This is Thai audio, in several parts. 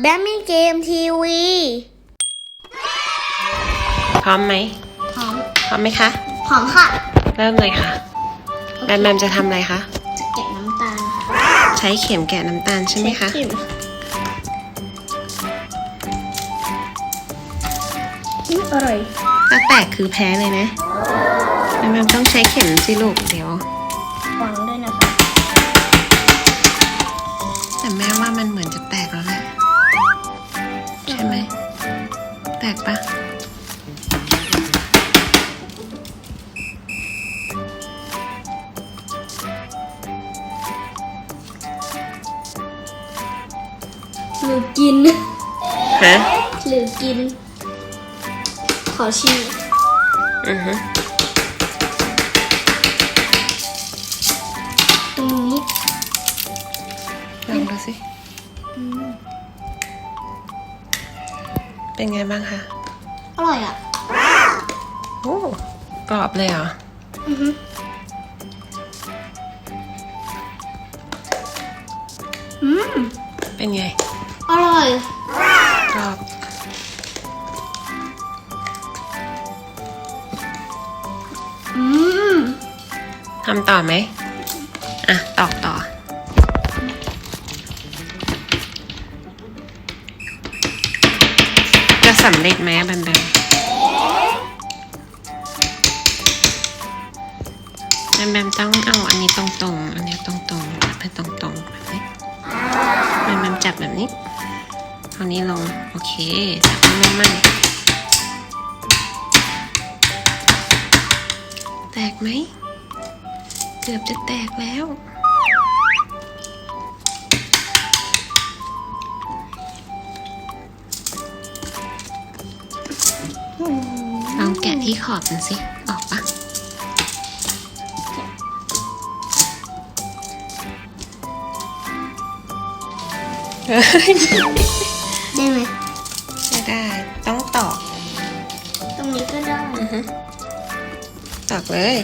แบมมี่เกมทีวีพร้อมไหมหอมพร้อมไหมคะหอมค่ะ เริ่มเลยค่ะ แบมแบมจะทำอะไรคะจะแกะน้ำตาลค่ะใช้เข็มแกะน้ำตาลใช่ไหมคะเข็มอืมอร่อยถ้าแตกคือแพ้เลยนะแบมแบมต้องใช้เข็มสิลูกเดี๋ยว หรือกิน ฮะหรือกิน ขอชิมอือฮึตรงนี้ลองดูสิเป็นไงบ้างคะอร่อยอะ โอ้กรอบเลยเหรออือฮึอืมเป็นไง อร่อยกรอบอืมทำต่อไหม อะ ตอกต่อ จะสำเร็จไหมอะแบมแบมแบมแบมต้องเอาอันนี้ตรงๆ อันนี้ตรงๆจับให้ตรงๆ แบบนี้แบมแบนี้เอานี้ลง โอเคจับให้มั่นๆแตกไหม เกือบจะแตกแล้ว ลองแกะที่ขอบมันสิ ออกปะ ได้ไหมไม่ได้ ต้องตอกตรงนี้ก็ได้อือฮึตอกเลย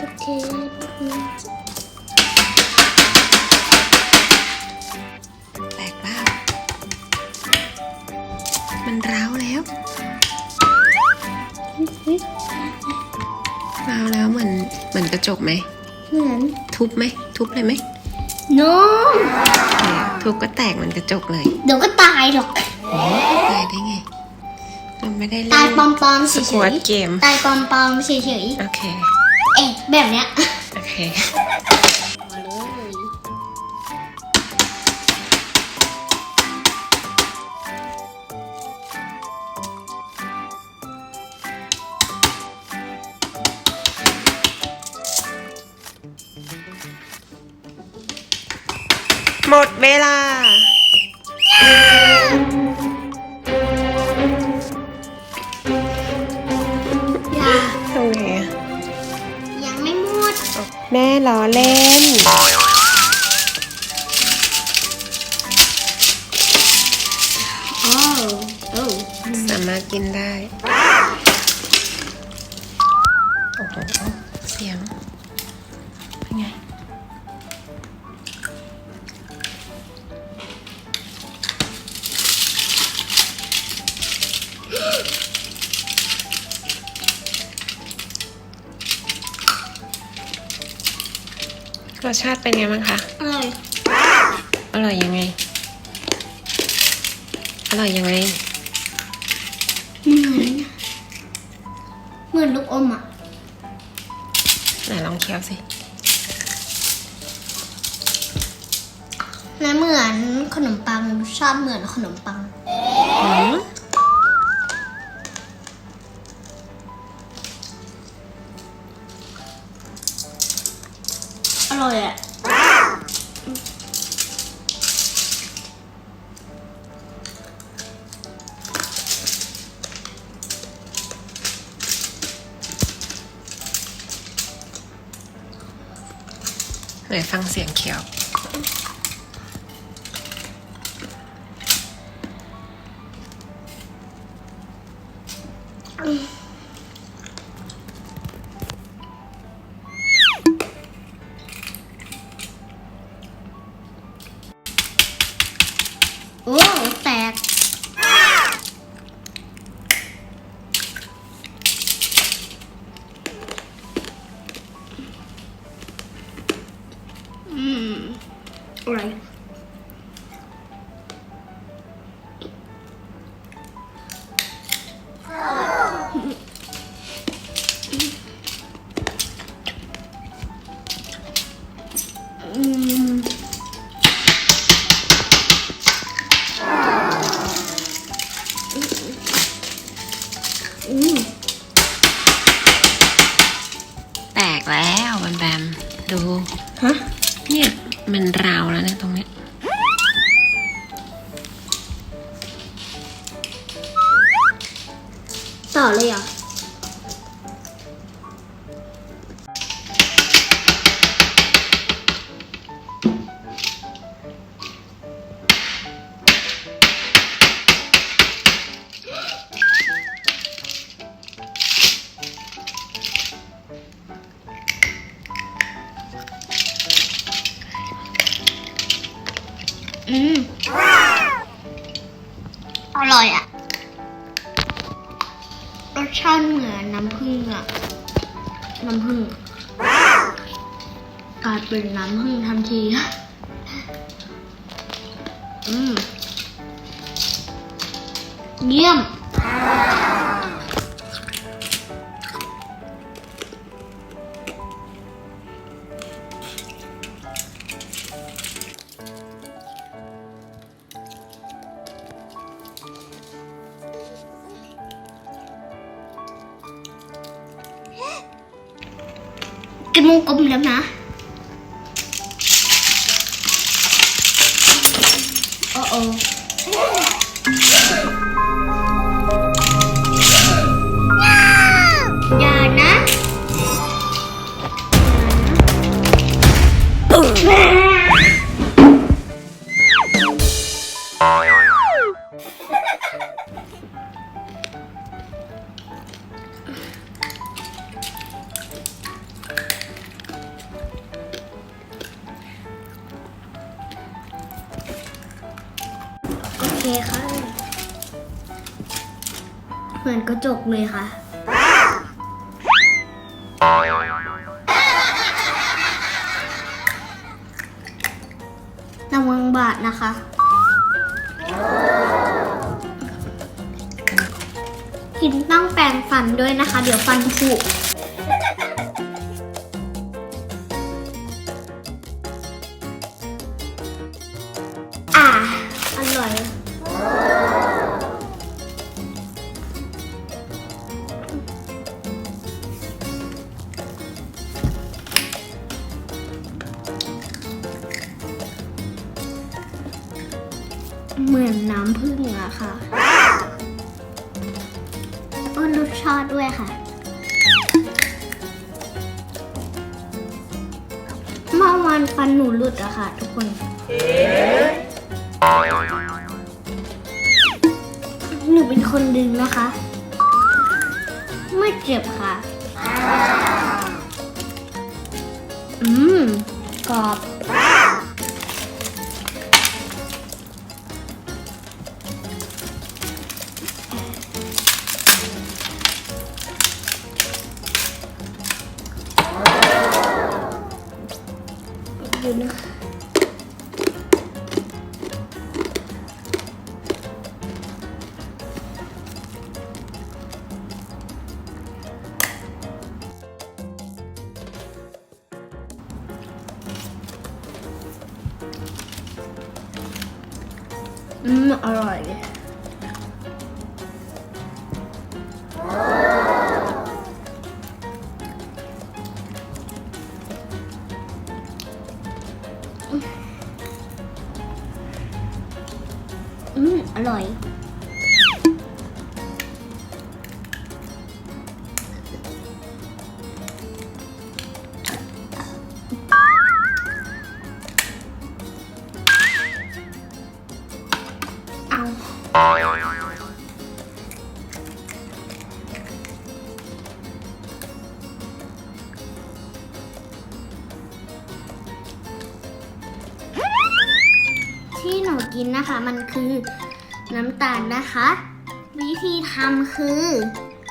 โอเค ร้าวแล้วเหมือนเหมือนกระจกไหม เหมือน ทุบไหม ทุบเลยไหมโน้เออทุบก็แตกเหมือนกระจกเลย เดี๋ยวก็ตายหรอก ตายได้ไงเราไม่ได้เล่ตายนปลอมๆเฉสควอยตเกม ๆตายปลอมๆเฉยโอเค ๆเอ๊ะแบบเนี้ย โอเค มดเวลา อย่าทำไงอะยังไม่หมด แม่ล้อเล่น รสชาติเป็นไงบ้างคะอร่อยอร่อยยังไง อร่อยยังไง เหมือนเหมือนลูกอมอะไหนลองเคี้ยวสิ และเหมือนขนมปังชอบเหมือนขนมปัง อืม อร่อยอะไหนฟังเสียงเคี้ยวอะไต่อเลยเหรออืมอร่อยอะ พึ่งอะน้ำผึ้งกลายเป็นน้ำผึ้งทันทีอืมเยี่ยม กินวงกลมแล้วนะ เหมือนกระจกเลยค่ะ ระวังบาดนะคะ กินต้องแปรงฟันด้วยนะคะ เดี๋ยวฟันผุ เหมือนน้ำผึ้งอะค่ะแล้วก็รสชาติด้วยค่ะ เมื่อวานฟันหนูหลุดอะค่ะ ทุกคน หนูเป็นคนดึงนะคะ ไม่เจ็บค่ะ อืม กรอบ ดูนะอืมอร่อยอืมอ ร่อย เอาที่หนูกินนะคะ มันคือ น้ำตาลนะคะ วิธีทำคือ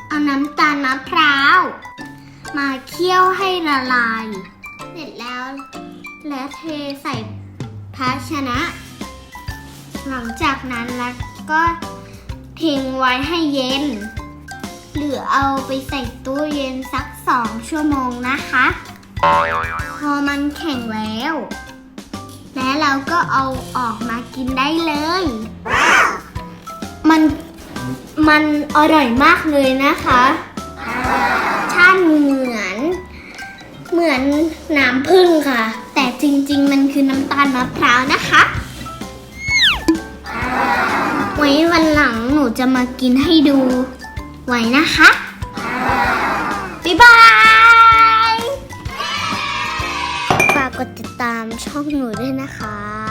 เอาน้ำตาลมะพร้าว มาเคี่ยวให้ละลาย เสร็จแล้ว และเทใส่ภาชนะ หลังจากนั้นแล้วก็ทิ้งไว้ให้เย็น หรือเอาไปใส่ตู้เย็นสักสองชั่วโมงนะคะ พอมันแข็งแล้ว และเราก็เอาออกมากินได้เลย มันมันอร่อยมากเลยนะคะชาติเหมือนเหมือนน้ำผึ้งค่ะ แต่จริงๆ มันคือน้ำตาลมะพร้าวนะคะไว้วันหลังหนูจะมากินให้ดูไว้นะคะ บ๊ายบาย ฝากกดติดตามช่องหนูด้วยนะคะ